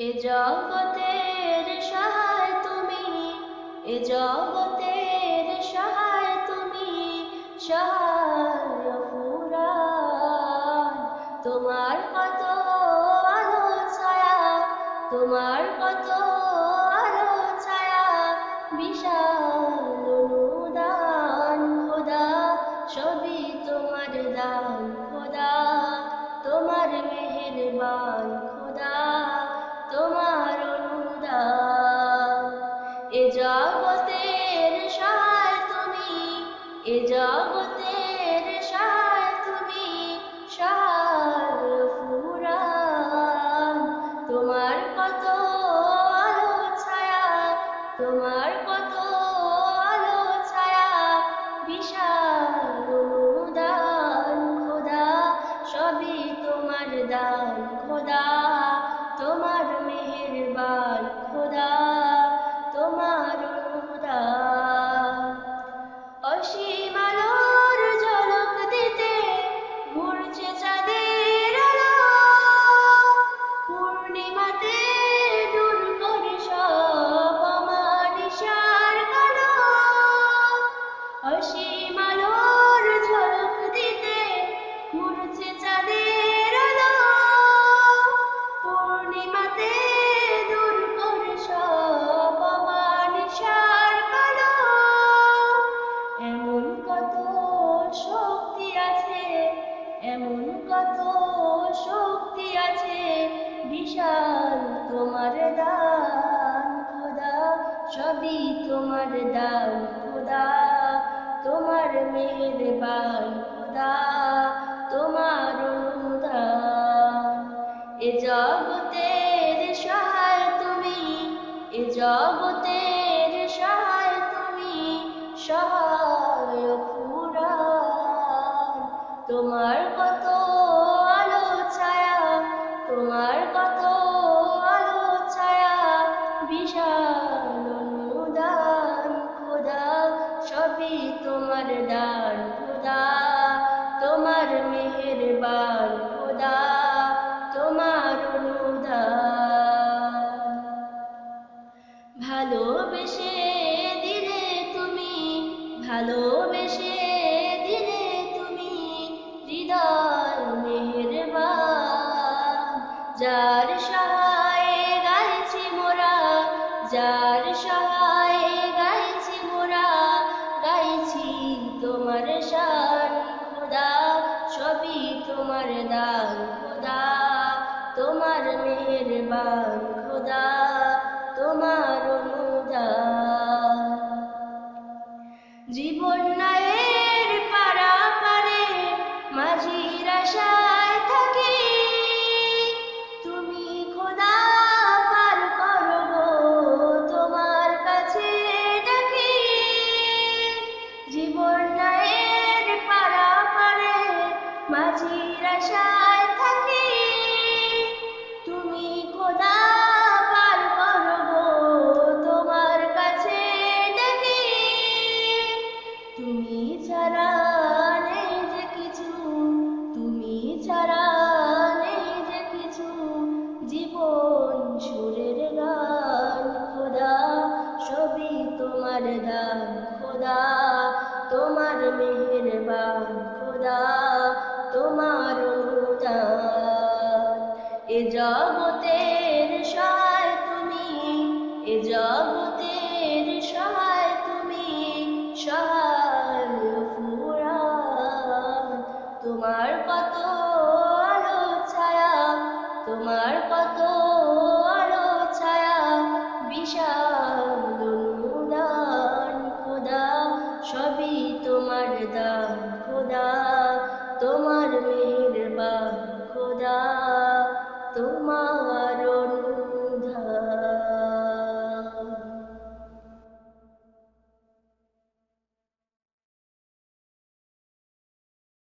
জগতের সহায় তুমি, এ জগতের সহায় তুমি, সহায় ফুরান। তোমার কত আলো ছায়া, তোমার কত কত শক্তি আছে, এমন কত শক্তি আছে, বিশাল তোমার দান খোদা, সবই তোমার দান খোদা, তোমার মেহেরবান খোদা, তোমার এ জগতের সহায় তুমি, এ জগতের তোমার কত আলো ছায়া, তোমার কত আলো ছায়া। বিশাল অনুদান খোদা, সবই তোমার দান খোদা। তোমার মেহেরবান খোদা, তোমার অনুদান। ভালোবেসে দিলে তুমি ভালোবেসে সহায়ে গাইছি মোরা, যার সহায় গাইছি মোরা, গাইছি তোমার শান খোদা, সবই তোমার দান খোদা, তোমার মেহেরবান খোদা। মেহেরবান খোদা তোমার সবই তোমার দান খোদা।